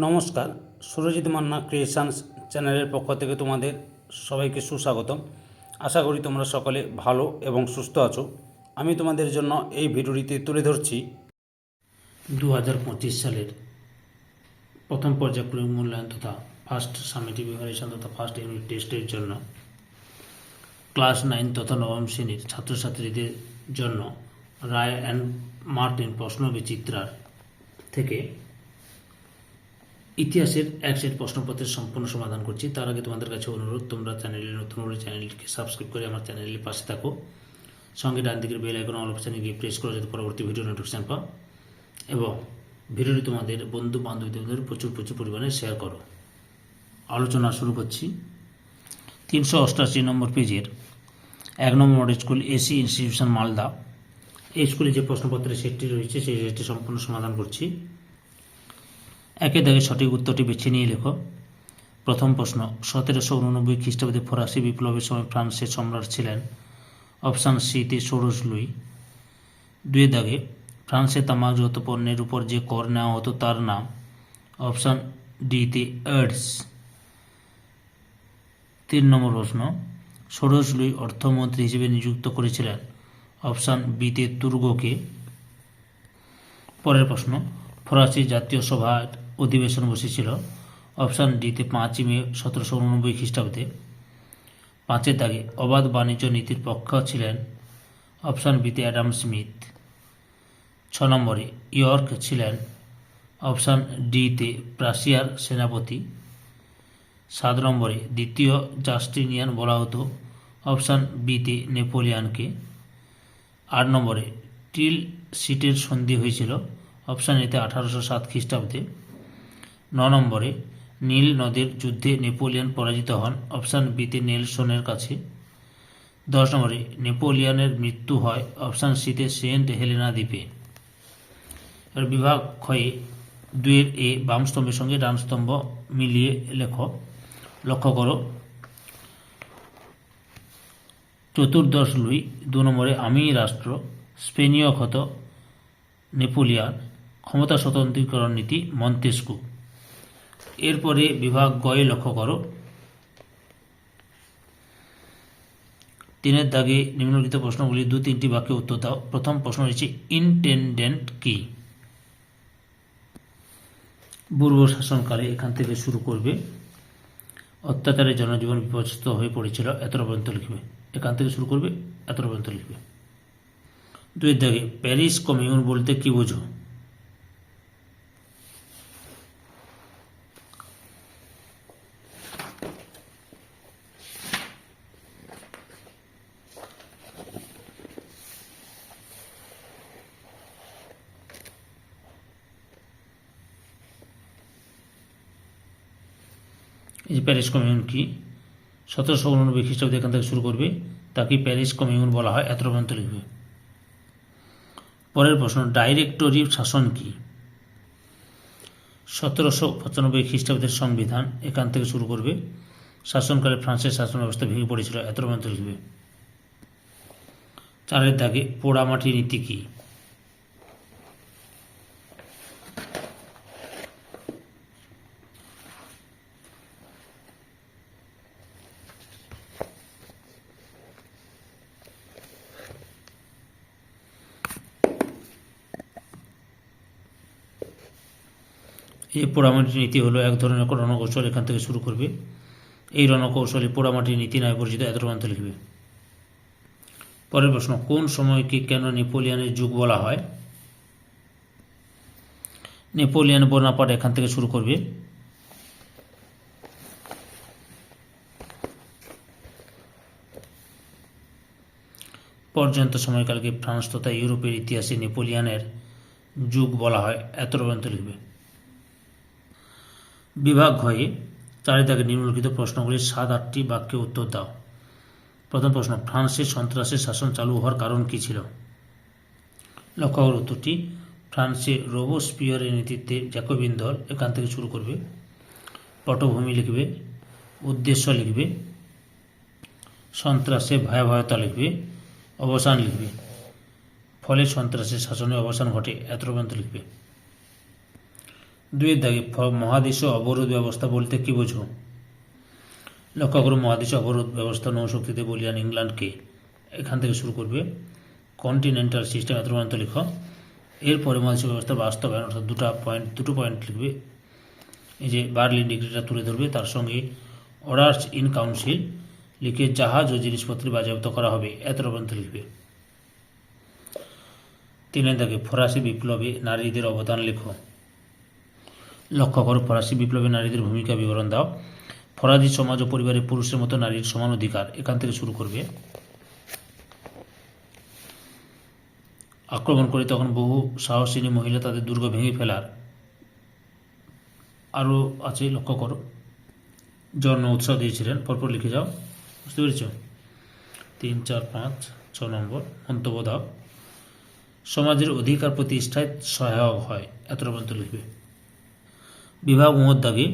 নমস্কার, সুরজিৎ মান্না ক্রিয়েশনস চ্যানেলের পক্ষ থেকে তোমাদের সবাইকে সুস্বাগতম। আশা করি তোমরা সকলে ভালো এবং সুস্থ আছো। আমি তোমাদের জন্য এই ভিডিওটিতে তুলে ধরছি দু হাজার পঁচিশ সালের প্রথম পর্যায়ক্রমিক মূল্যায়ন তথা ফার্স্ট সামেটিভ ইভালুয়েশন তথা ফার্স্ট ইউনিট টেস্টের জন্য ক্লাস নাইন তথা নবম শ্রেণির ছাত্রছাত্রীদের জন্য রায় অ্যান্ড মার্টিন প্রশ্ন বিচিত্রার থেকে ইতিহাসের এক সেট প্রশ্নপত্রের সম্পূর্ণ সমাধান করছি। তার আগে তোমাদের কাছে অনুরোধ, তোমরা চ্যানেলে নতুন হলে চ্যানেলটিকে সাবস্ক্রাইব করে আমার চ্যানেলের পাশে থাকো। সঙ্গে ডান দিকের বেল আইকন অল অপশানে গিয়ে প্রেস করো যাতে পরবর্তী ভিডিও নোটিফিকেশান পাও। এবং ভিডিওটি তোমাদের বন্ধু বান্ধবীদের প্রচুর প্রচুর পরিমাণে শেয়ার করো। আলোচনা শুরু করছি। তিনশো অষ্টাশি নম্বর পেজের এক number model school AC institution Malda এই স্কুলে যে প্রশ্নপত্রের সেটটি রয়েছে, সেই সেটটি সম্পূর্ণ সমাধান করছি। একে দাগে সঠিক উত্তরটি বেছে নিয়ে লেখো। প্রথম প্রশ্ন, সতেরোশো উননব্বই খ্রিস্টাব্দে ফরাসি বিপ্লবের সময় ফ্রান্সের সম্রাট ছিলেন অপশান সিতে ষোড়শ লুই। দুই দাগে, ফ্রান্সে তামাকজাত পণ্যের উপর যে কর নেওয়া হতো তার নাম, অপশান ডিতে এডস। তিন নম্বর প্রশ্ন, ষোড়শ লুই অর্থমন্ত্রী হিসেবে নিযুক্ত করেছিলেন, অপশান বিতে তুর্গকে। পরের প্রশ্ন, ফরাসি জাতীয় সভার অধিবেশন বসেছিল। অপশান ডিতে পাঁচই মে সতেরোশো উননব্বই খ্রিস্টাব্দে। পাঁচের দাগে অবাধ বাণিজ্য নীতির পক্ষ ছিলেন অপশান বিতে অ্যাডাম স্মিথ। ছ নম্বরে ইয়র্ক ছিলেন অপশান ডিতে প্রাশিয়ার সেনাপতি। সাত নম্বরে দ্বিতীয় জাস্টিনিয়ান বলা হতো অপশান বিতে নেপোলিয়ানকে। আট নম্বরে টিল সিটের সন্ধি হয়েছিল অপশান এতে আঠারোশো সাত খ্রিস্টাব্দে। ন নম্বরে, নীল নদের যুদ্ধে নেপোলিয়ন পরাজিত হন। অপশান বিতে নেলসনের কাছে। দশ নম্বরে, নেপোলিয়নের মৃত্যু হয়। অপশান সিতে সেন্ট হেলেনা দ্বীপে। এবার বিভাগ ক্ষয়ে দুয়ের এ বাম স্তম্ভের সঙ্গে ডান স্তম্ভ মিলিয়ে লেখ। লক্ষ্য করো। চতুর্দশ লুই দু নম্বরে আমি রাষ্ট্র। স্পেনীয় ক্ষত, নেপোলিয়ান। ক্ষমতা স্বতন্ত্রীকরণ নীতি, মন্তেস্কু। এরপরে বিভাগ গয়ে লক্ষ্য করো। তিনের দাগে নিম্নলিখিত প্রশ্নগুলি দু তিনটি বাক্যে উত্তর দাও। প্রথম প্রশ্ন রয়েছে ইনটেন্ডেন্ট কি? পূর্ব শাসনকালে এখান থেকে শুরু করবে। অত্যাচারে জনজীবন বিপর্যস্ত হয়ে পড়েছিল, এতটা পর্যন্ত লিখবে। এখান থেকে শুরু করবে, এতটা পর্যন্ত লিখবে। দুই দাগে, প্যারিস কমিউন বলতে কি বোঝো? এই প্যারিস কমিউন কি? সতেরোশো উননব্বই খ্রিস্টাব্দে এখান থেকে শুরু করবে। তাকে প্যারিস কমিউন বলা হয়, এত পর্যন্ত লিখবে পরের প্রশ্ন ডাইরেক্টরি শাসন কি? সতেরোশো পঁচানব্বই খ্রিস্টাব্দের সংবিধান এখান থেকে শুরু করবে। শাসনকালে ফ্রান্সের শাসন ব্যবস্থা ভেঙে পড়েছিল, এত পর্যন্ত লিখবে চারের দাগে পোড়ামাটি নীতি কী? এই পোড়ামাটির নীতি হলো এক ধরনের রণকৌশল এখান থেকে শুরু করবে। এই রণকৌশলে পোড়ামাটির নীতি নামে পরিচিত এত প্রান্ত লিখবে। পরের প্রশ্ন, কোন সময়কে কেন নেপোলিয়ানের যুগ বলা হয়? নেপোলিয়ান বোনাপাট এখান থেকে শুরু করবে। পর্যন্ত সময়কালকে ফ্রান্স তথা ইউরোপের ইতিহাসে নেপোলিয়ানের যুগ বলা হয়, এত পর্যন্ত লিখবে। বিভাগ হয়ে চারিদাকে নিম্নলিখিত প্রশ্নগুলির সাত, আটটি বাক্যে উত্তর দাও। প্রথম প্রশ্ন, ফ্রান্সে সন্ত্রাসের শাসন চালু হওয়ার কারণ কী ছিল? লক্ষ্য করো উত্তরটি, ফ্রান্সে রোবোস্পিয়ারের নেতৃত্বে জ্যাকোবিন দল এখান থেকে শুরু করবে, পটভূমি লিখবে, উদ্দেশ্য লিখবে, সন্ত্রাসে ভয়াবহতা লিখবে, অবসান লিখবে। ফলে সন্ত্রাসের শাসনে অবসান ঘটে এত লিখবে। দুইয়ের দাগে মহাদেশীয় অবরোধ ব্যবস্থা বলতে কি বোঝো? লক্ষ্য করো মহাদেশীয় অবরোধ ব্যবস্থা নৌশক্তিতে বলিয়ান ইংল্যান্ডকে এখান থেকে শুরু করবে। কন্টিনেন্টাল সিস্টেম এত পর্যন্ত লিখো। এরপরে মহাদেশীয় ব্যবস্থা বাস্তবায়ন, অর্থাৎ দুটো পয়েন্ট দুটো পয়েন্ট লিখবে। এই যে বার্লিন ডিগ্রিটা তুলে ধরবে, তার সঙ্গে অর্ডার্স ইন কাউন্সিল লিখে জাহাজ ও জিনিসপত্র বাজেয়াপ্ত করা হবে এত পর্যন্ত লিখবে। তিনের দাগে ফরাসি বিপ্লবে নারীদের অবদান লেখো। লক্ষ্য করো, ফরাসি বিপ্লবে নারীদের ভূমিকা বিবরণ দাও। ফরাজি সমাজ ও পরিবারে পুরুষের মতো নারীর সমান অধিকার, এখান থেকে শুরু করবে। আক্রমণ করে তখন বহু সাহসিনী মহিলা তাদের দুর্গ ভেঙে ফেলার আরও আছে, লক্ষ্য করো। জন্ম উৎসাহ দিয়েছিলেন। পরপর লিখে যাও। বুঝতে পেরেছ? তিন, চার, পাঁচ, ছ নম্বর। মন্তব্য দাও। সমাজের অধিকার প্রতিষ্ঠায় সহায়ক হয়। এতটা পর্যন্ত লিখবে। বিভাগ উমর দাগে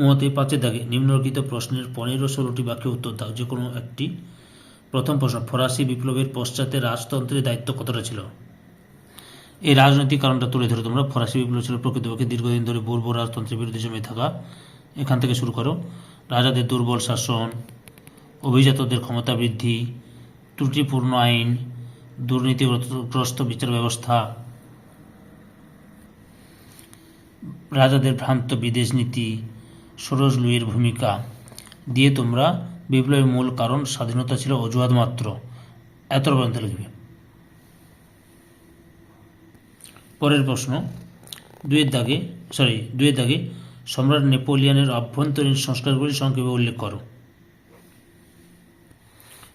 উমতে পাঁচের দাগে নিম্নলিখিত প্রশ্নের পনেরো ষোলোটি বাক্যে উত্তর দাও, যে কোনো একটি। প্রথম প্রশ্ন, ফরাসি বিপ্লবের পশ্চাতে রাজতন্ত্রের দায়িত্ব কতটা ছিল? এই রাজনৈতিক কারণটা তুলে ধরে তোমরা, ফরাসি বিপ্লব ছিল প্রকৃতপক্ষে দীর্ঘদিন ধরে পূর্ব রাজতন্ত্রের বিরুদ্ধে জমে থাকা। এখান থেকে শুরু করো। রাজাদের দুর্বল শাসন, অভিজাতদের ক্ষমতা বৃদ্ধি, ত্রুটিপূর্ণ আইন, দুর্নীতিগ্রস্ত বিচার ব্যবস্থা রাজাদের ভ্রান্ত বিদেশ নীতি সরোজ লুইয়ের ভূমিকা দিয়ে তোমরা বিপ্লবের মূল কারণ স্বাধীনতা ছিল অজুহাত মাত্র। এত পর্যন্ত লিখবে। পরের প্রশ্ন। দুয়ের দাগে সরি দুয়ের দাগে সম্রাট নেপোলিয়ানের আভ্যন্তরীণ সংস্কারগুলি সংক্ষেপে উল্লেখ করো।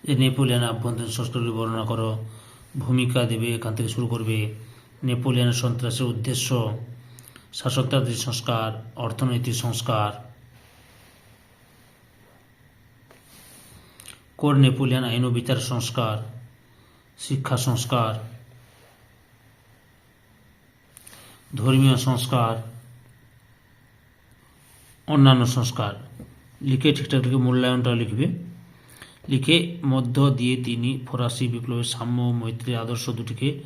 যে নেপোলিয়নের আভ্যন্তরীণ সংস্কারগুলি বর্ণনা করো। ভূমিকা দেবে, এখান থেকে শুরু করবে। নেপোলিয়ানের সন্ত্রাসের উদ্দেশ্য শাসকতান্ত্রিক সংস্কার, অর্থনৈতিক সংস্কার। কোর নেপোলিয়ান আইন ও বিচার সংস্কার, শিক্ষা সংস্কার। ধর্মীয় সংস্কার। অন্যান্য সংস্কার। লিখে ঠিকঠাক লিখে মূল্যায়নটা লিখবে। লিখে মধ্য দিয়ে তিনি ফরাসি বিপ্লবের সাম্য মৈত্রী আদর্শ দুটিকে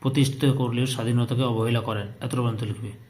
প্রতিষ্ঠিত করলেও স্বাধীনতাকে অবহেলা করেন। এত লিখবে।